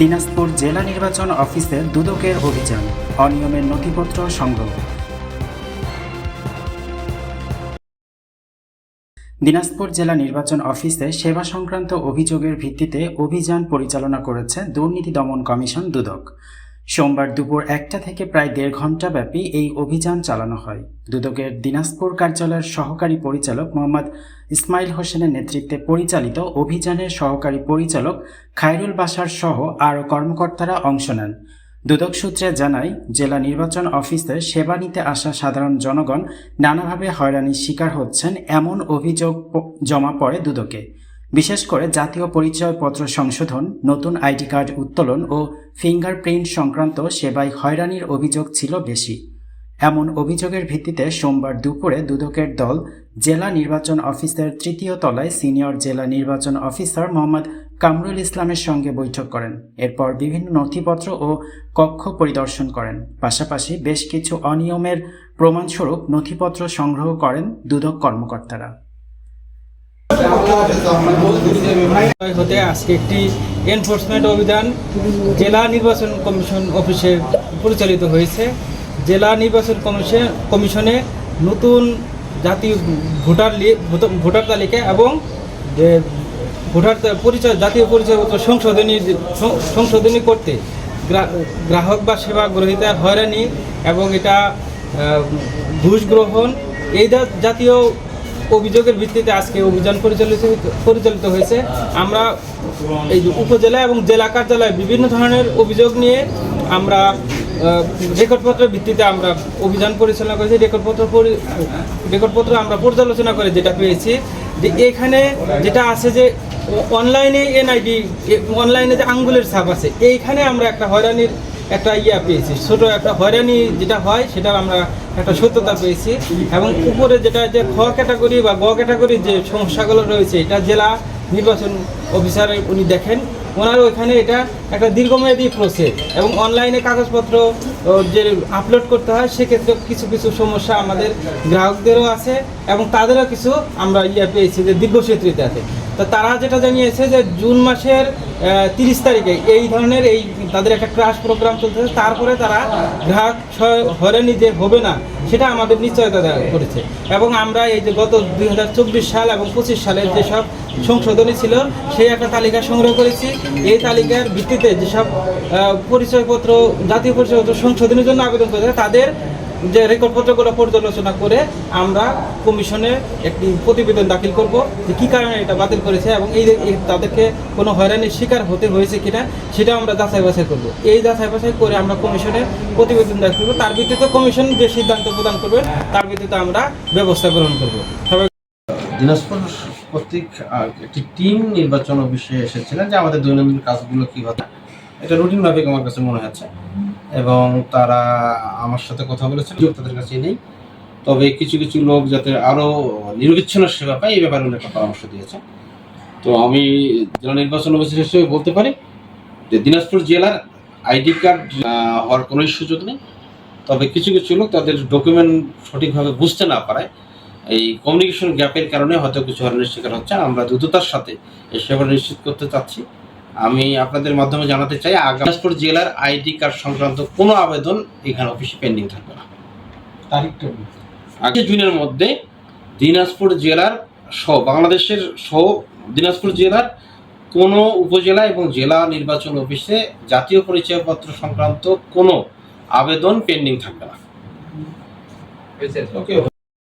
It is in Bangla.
দিনাজপুর জেলা নির্বাচন অফিসে দুদকের অভিযান, অনিয়মের নথিপত্র সংগ্রহ। দিনাজপুর জেলা নির্বাচন অফিসে সেবা সংক্রান্ত অভিযোগের ভিত্তিতে অভিযান পরিচালনা করেছে দুর্নীতি দমন কমিশন দুদক। সোমবার দুপুর একটা থেকে প্রায় দেড় ঘণ্টা ব্যাপী এই অভিযান চালানো হয়। দুদকের দিনাজপুর কার্যালয়ের সহকারী পরিচালক মোহাম্মদ ইসমাইল হোসেনের নেতৃত্বে পরিচালিত অভিযানের সহকারী পরিচালক খায়রুল বাসার সহ আরও কর্মকর্তারা অংশ নেন। দুদক সূত্রে জানায়, জেলা নির্বাচন অফিসে সেবা নিতে আসা সাধারণ জনগণ নানাভাবে হয়রানির শিকার হচ্ছেন এমন অভিযোগ জমা পড়ে দুদকে। বিশেষ করে জাতীয় পরিচয়পত্র সংশোধন, নতুন আইডি কার্ড উত্তোলন ও ফিঙ্গারপ্রিন্ট সংক্রান্ত সেবায় হয়রানির অভিযোগ ছিল বেশি। এমন অভিযোগের ভিত্তিতে সোমবার দুপুরে দুদকের দল জেলা নির্বাচন অফিসের তৃতীয় তলায় সিনিয়র জেলা নির্বাচন অফিসার মোহাম্মদ কামরুল ইসলামের সঙ্গে বৈঠক করেন। এরপর বিভিন্ন নথিপত্র ও কক্ষ পরিদর্শন করেন। পাশাপাশি বেশ কিছু অনিয়মের প্রমাণস্বরূপ নথিপত্র সংগ্রহ করেন দুদক কর্মকর্তারা। হতে আজকে একটি এনফোর্সমেন্ট অভিযান জেলা নির্বাচন কমিশন অফিসে পরিচালিত হয়েছে। জেলা নির্বাচন কমিশন কমিশনে নতুন জাতীয় ভোটার ভোটার তালিকা এবং ভোটার পরিচয় জাতীয় পরিচয়পত্র সংশোধনী সংশোধনী করতে গ্রাহক বা সেবা গ্রহীতার হয়রানি এবং এটা ঘুষ গ্রহণ। এই জাতীয় অভিযোগের ভিত্তিতে আজকে অভিযান পরিচালিত পরিচালিত হয়েছে। আমরা এই উপজেলা এবং জেলা কার্যালয়ে বিভিন্ন ধরনের অভিযোগ নিয়ে আমরা রেকর্ডপত্রের ভিত্তিতে আমরা অভিযান পরিচালনা করেছি। রেকর্ডপত্র রেকর্ডপত্র আমরা পর্যালোচনা করে যেটা পেয়েছি যে এখানে যেটা আছে যে অনলাইনে এনআইডি অনলাইনে যে আঙ্গুলের ছাপ আছে, এইখানে আমরা একটা হয়রানির একটা ইয়া পেয়েছি। ছোট একটা হয়রানি যেটা হয়, সেটার আমরা একটা সত্যতা পেয়েছি। এবং উপরে যেটা যে খ ক্যাটাগরি বা গ ক্যাটাগরি যে সমস্যাগুলো রয়েছে, এটা জেলা নির্বাচন অফিসার উনি দেখেন। ওনার ওইখানে এটা একটা দীর্ঘমেয়াদী প্রসেস এবং অনলাইনে কাগজপত্র যে আপলোড করতে হয়, সেক্ষেত্রে কিছু কিছু সমস্যা আমাদের গ্রাহকদেরও আছে এবং তাদেরও কিছু আমরা ইয়ে পেয়েছি যে দীর্ঘসূত্রিতে আছে তো তারা যেটা জানিয়েছে যে জুন মাসের তিরিশ তারিখে। এই ধরনের এই তাদের একটা ক্রাশ প্রোগ্রাম চলতেছে, তারপরে তারা গ্রাহক হয়রানি যে হবে না, সেটা আমাদের নিশ্চয়তা করেছে। এবং আমরা এই যে গত দু হাজার চব্বিশ সাল এবং পঁচিশ সালের যেসব সংশোধনী ছিল, সেই একটা তালিকা সংগ্রহ করেছি। এই তালিকার ভিত্তিতে যেসব পরিচয়পত্র, জাতীয় পরিচয়পত্র সংশোধনের জন্য আবেদন করেছে, তাদের যে রেকর্ডপত্রগুলো পর্যালোচনা করে আমরা কমিশনে একটি প্রতিবেদন দাখিল করব যে কী কারণে এটা বাতিল করেছে এবং এই তাদেরকে কোনো হয়রানির শিকার হতে হয়েছে কিনা সেটা আমরা যাচাই বাছাই করব। এই যাচাই বাছাই করে আমরা কমিশনে প্রতিবেদন দাখিল করব। তার ভিত্তিতে কমিশন যে সিদ্ধান্ত প্রদান করবে তার ভিত্তিতে আমরা ব্যবস্থা গ্রহণ করব। সবাই দিনাজপুর কর্তৃক একটি টিম নির্বাচন অফিসে এসেছিলেন যে আমাদের দৈনন্দিন কাজগুলো কীভাবে এটা রুটিন মাফিক আমার কাছে মনে হচ্ছে। এবং তারা আমার সাথে কথা বলেছেন তাদের কাছে নেই। তবে কিছু কিছু লোক যাতে আরও নিরবিচ্ছিন্ন সেবা পায় এই ব্যাপারে একটা পরামর্শ দিয়েছে তো আমি জেলা নির্বাচন অফিসার হিসেবে বলতে পারি যে দিনাজপুর জেলার আইডি কার্ড হওয়ার কোনো সুযোগ নেই। তবে কিছু কিছু লোক তাদের ডকুমেন্ট সঠিকভাবে বুঝতে না পারায় এই কমিউনিকেশন গ্যাপের কারণে হয়তো কিছু হরণের শিকার হচ্ছে আমরা দ্রুততার সাথে এই সেবা নিশ্চিত করতে চাচ্ছি। আমি আপনাদের মাধ্যমে জানাতে চাই আগামীপুর জেলার আইডি কার্ড সংক্রান্ত কোনো আবেদন এখানে অফিসে পেন্ডিং থাকবে না। তারিখটা আগে জুনের মধ্যে দিনাজপুর জেলার সহ বাংলাদেশের সহ দিনাজপুর জেলার কোনো উপজেলা এবং জেলা নির্বাচন অফিসে জাতীয় পরিচয়পত্র সংক্রান্ত কোনো আবেদন পেন্ডিং থাকবে না। ওকে